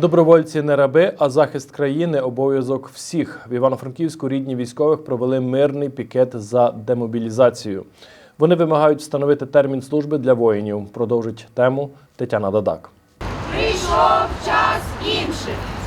Добровольці не раби, а захист країни обов'язок всіх. В Івано-Франківську рідні військових провели мирний пікет за демобілізацію. Вони вимагають встановити термін служби для воїнів. Продовжить тему Тетяна Дадак. Прийшов час інших.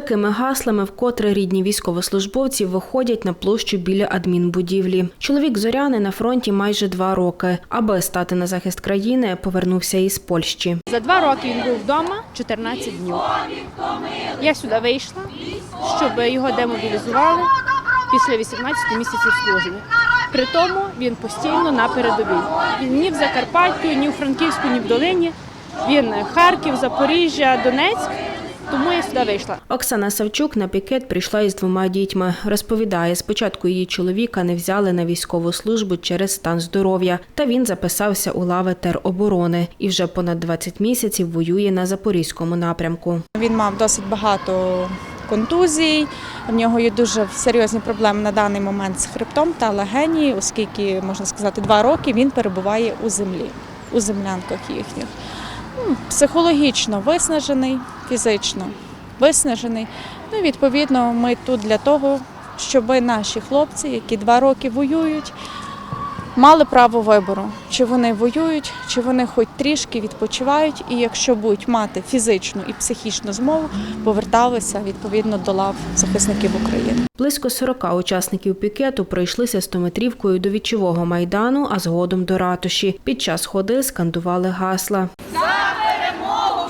Такими гаслами вкотре рідні військовослужбовці виходять на площу біля адмінбудівлі. Чоловік Зоряни на фронті майже два роки. Аби стати на захист країни, повернувся із Польщі. За два роки він був вдома 14 днів. Я сюди вийшла, щоб його демобілізували після 18 місяців служби. При тому він постійно на передовій. Він ні в Закарпаттю, ні в Франківську, ні в Долині. Він Харків, Запоріжжя, Донецьк. Тому я сюди вийшла. Оксана Савчук на пікет прийшла із двома дітьми. Розповідає, спочатку її чоловіка не взяли на військову службу через стан здоров'я, та він записався у лави тероборони і вже понад 20 місяців воює на запорізькому напрямку. Він мав досить багато контузій. В нього є дуже серйозні проблеми на даний момент з хребтом та легені, оскільки можна сказати, два роки він перебуває у землі, у землянках їхніх. Психологічно виснажений, фізично виснажений. Ну, відповідно, ми тут для того, щоб наші хлопці, які два роки воюють, мали право вибору, чи вони воюють, чи вони хоч трішки відпочивають, і якщо будуть мати фізичну і психічну змогу, поверталися відповідно до лав захисників України. Близько 40 учасників пікету пройшлися стометрівкою до вічового майдану, а згодом до ратуші. Під час ходи скандували гасла.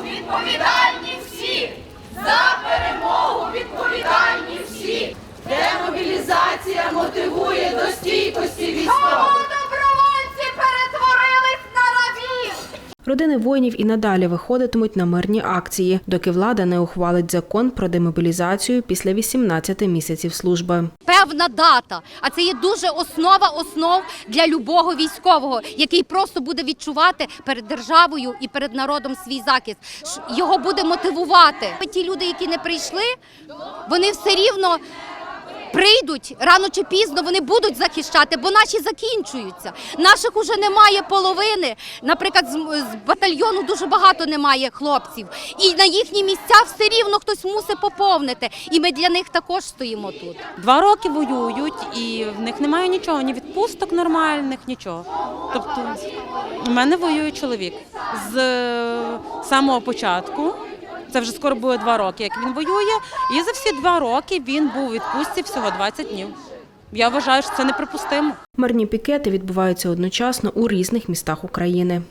Відповідальні всі! За перемогу відповідальні всі! Демобілізація мотивує до стійкості військових. Добровольці перетворились на рабів! Родини воїнів і надалі виходитимуть на мирні акції, доки влада не ухвалить закон про демобілізацію після 18 місяців служби. певна дата. А це є дуже основа основ для любого військового, який просто буде відчувати перед державою і перед народом свій захист. Його буде мотивувати. Ті люди, які не прийшли, вони все рівно. Прийдуть рано чи пізно, вони будуть захищати, бо наші закінчуються. Наших уже немає половини. Наприклад, з, батальйону дуже багато немає хлопців, і на їхні місця все рівно хтось мусить поповнити. І ми для них також стоїмо тут. Два роки воюють, і в них немає нічого, ні відпусток нормальних, нічого. Тобто, у мене воює чоловік з е, самого початку. Це вже скоро буде два роки, як він воює. І за всі два роки він був у відпустці всього 20 днів. Я вважаю, що це неприпустимо. Мирні пікети відбуваються одночасно у різних містах України.